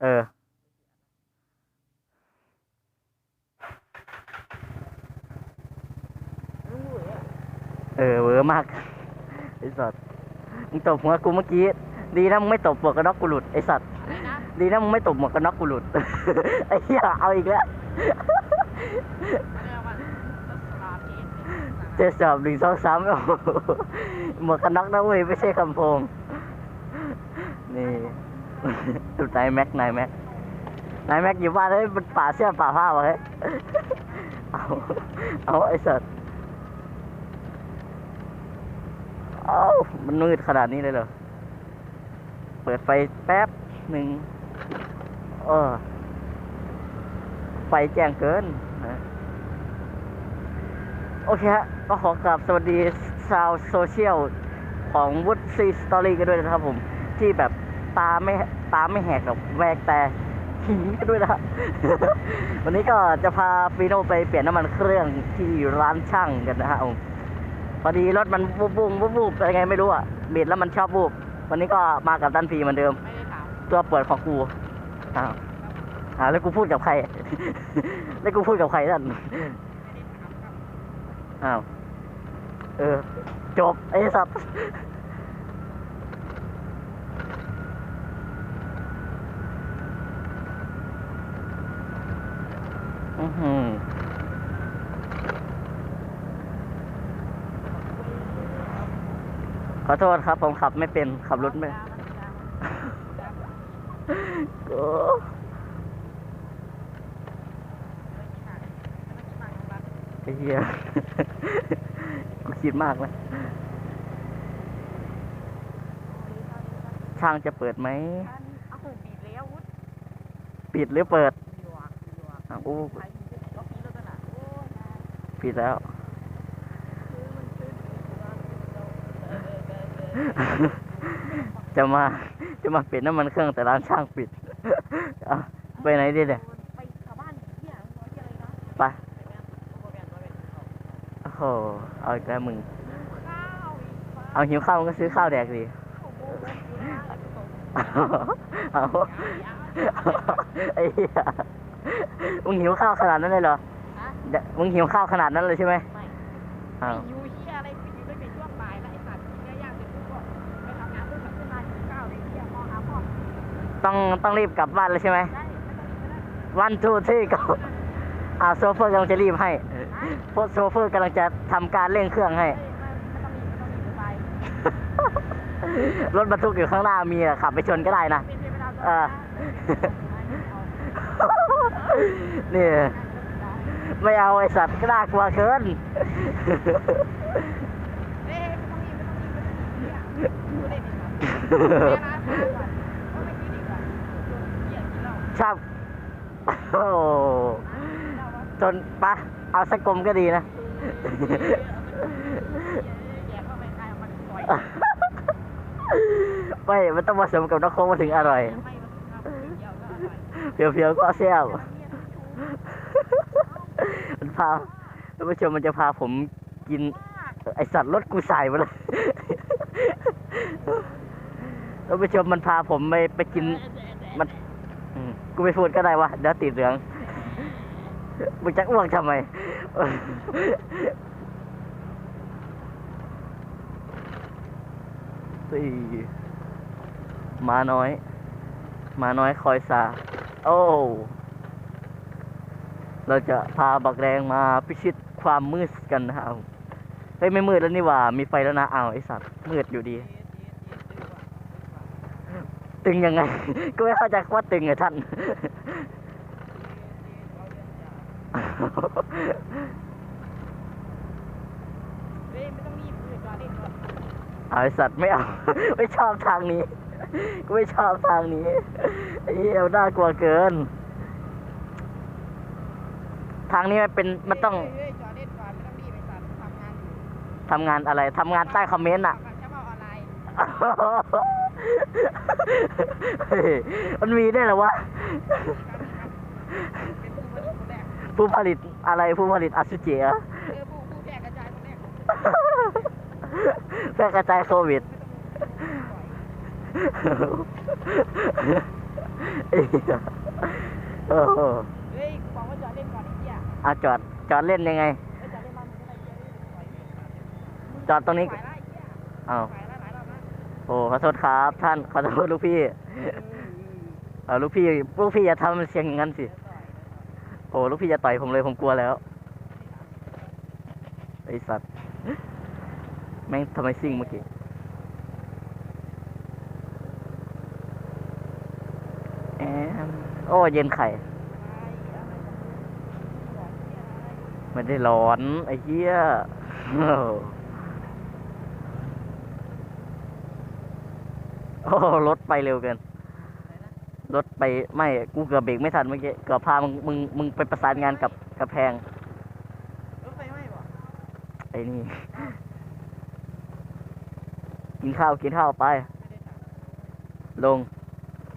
เออ เออเวอร์มากไอสัตว์มึงตบหัวกูเมื่อกี้ ดีนะมึงไม่ตบหมวกกันน็อกกูหลุดไอสัตว์ดีนะมึงไม่ตบหมวกกันน็อกกูหลุดไอ้เหี้ยเอาอีกแล้วเจ็ดสอบหนึ่งสองสามโอ้โหหมวกกันน็อกนะเว้ยไม่ใช่คำโพงนี่ ดูนายแม็กนายแม็กนายแม็กอยู่บ้านเลยมันป่าเสื้อป่าผ้าวะเฮ้ยเอาเอาไอ้สัตว์เอามันมืดขนาดนี้เลยเหรอเปิดไฟแป๊บหนึ่งเออไฟแจ้งเกินโอเคฮะก็ขอกราบสวัสดีชาวโซเชียลของวุฒซีสตอรี่กันด้วยนะครับผม ที่แบบตาไม่ ตาไม่แหกกับแวกแต่หีกันด้วยนะ วันนี้ก็จะพาฟีโนไปเปลี่ยนน้ำมันเครื่องที่ร้านช่างกันนะฮะผมพอดีรถมันวูบวูบวูบวูบอะไรไงไม่รู้อะเบียดแล้วมันชอบวูบวันนี้ก็มากับดันพีเหมือนเดิมมตัวเปิดของกูอ้าวอ้าแล้วกูพูดกับใคร แล้วกูพูดกับใครนั่นอ้าว เออ จบไอ้สัตว์อื้อหือ ขอโทษครับ ผมขับไม่เป็น ขับรถไม่โอ้ไอ้เหี้ยกูคิดมากนะช่างจะเปิดไหมเอาหูบีบแล้ววุ้ดปิดหรือเปิดดีว่ะดีว่ะ อะอู้ไปก็ปีแล้วกันอะโอ้ยนะปิดแล้ว จะมา จะมาเปลี่ยนน้ำมันเครื่องแต่ร้านช่างปิด ไปไหนดีเนี่ยไปโอ้โหเอาอีกแล้วมึงข้าวอีกฟ้าเอาหิวข้าวมึงก็ซื้อข้าวแดกดิโอ้โหกูน่าเอาไอ้เหี้ย มึงหิวข้าวขนาดนั้นเลยเหรอฮะเดี๋ยวมึงหิวข้าวขนาดนั้นเลยใช่ไหมไม่อ้าวไอ้ยูเฮียอะไรกูอยู่ตั้งแต่ช่วงบ่ายแล้วไอ้สัตว์กินเนื้อย่างเสร็จปุ๊บก็ไปทำงานปุ๊บกลับขึ้นมากินข้าวเลยเฮียมองหาพ่อต้องต้องรีบกลับบ้านเลยใช่ไหม ได้ไม่ต้องกินก็ได้วันทูที่ก็อ่าโซเฟอร์กำลังจะรีบให้เพราะโซเฟอร์กำลังจะทำการเร่งเครื่องให้ ไม่ไม่ต้องมีไม่ต้องมีไปรถบรรทุกอยู่ข้างหน้ามีอะขับไปชนก็ได้นะ เป็นเวลาเออนี่ นี่ไม่เอาไอสัตว์ก็น่ากลัวเกินเอ้ยไม่ต้องมีไม่ต้องมีไม่ต้องมีเนี่ยดูได้ดีครับแม่ร้านค้าก่อนก็ไม่กินอีกอะโดนเกินเหล้าชอบโอ้จนปะเอาสักกลมก็ดีนะไปคายออกมาปล่อยไม่มันต้องผสมกับน้ำโค้กมาถึงอร่อยเดียวเพียวๆก็แซ่บเนี่ย มันพาท่านผู้ชมมันจะพาผมกิน ไอสัตว์รถกูใส่มาเลยท่านผู้ชมมันพาผมไปไปกิน มันอืมกูไม่พูดก็ได้วะเดี๋ยวติดเหลืองมึงจะอ้วกทำไม สี่มาน้อย มาน้อยคอยสาโอ้ เราจะพาบักแรงมาพิชิตความมืดกันนะครับเฮ้ยไม่มืดแล้วนี่ว่า มีไฟแล้วนะอ้าวไอสัตว์มืดอยู่ดี ตึงยังไง ก็ไม่เข้าใจว่าตึงไงท่านเฮ้ยไม่ต้องรีบเลยจอดเล่นก่อนเอาไอสัตว์ไม่เอา ไม่ชอบทางนี้ กูไม่ชอบทางนี้ไอ้เหี้ยน่ากลัวเกิน ทางนี้มันเป็นมันต้องเฮ้ยจอดเล่นก่อนไม่ต้องรีบไปสัตว์ทำงานอยู่ทำงานอะไรทำงานใต้คอมเมนต์อะ ทำงานเฉพาะออนไลน์เฮ้ยมันมีได้วยเหรอวะ เป็นผู้ผลิตคนแรกผู้ผลิตอะไรผู้ผลิตอสุจิเหรอ เออผู้ผู้แพร่กระจายคนแรกแพร่กระจายโควิดไม่ต้องมีปล่อยไอ้เหี้ย เอาจอดจอดเล่นยังไง จอดตรงนี้ไปไล่เหี้ยเอาไปไล่หลายรอบแล้วโอ้ขอโทษครับ ท่านขอโทษลูกพี่ เอาลูกพี่ลูกพี่อย่าทำเสียงอย่างนั้นสิ โอ้ลูกพี่จะต่อยผมเลยผมกลัวแล้วไอสัตว์แม่งทำไมซิ่งเมื่อกี้แอมโอ้เย็นไข่ ไม่ได้ร้อนไอ้เหี้ยโอ้โอ้รถไปเร็วเกินรถไปไม่กูเกือบเบรกไม่ทันเมื่อกี้เกือบพามึงมึงมึงไปประสานงานกับกับแพงรถไฟไหม้บ่ไอ้นี่กินข้าวกินข้าวไป ลง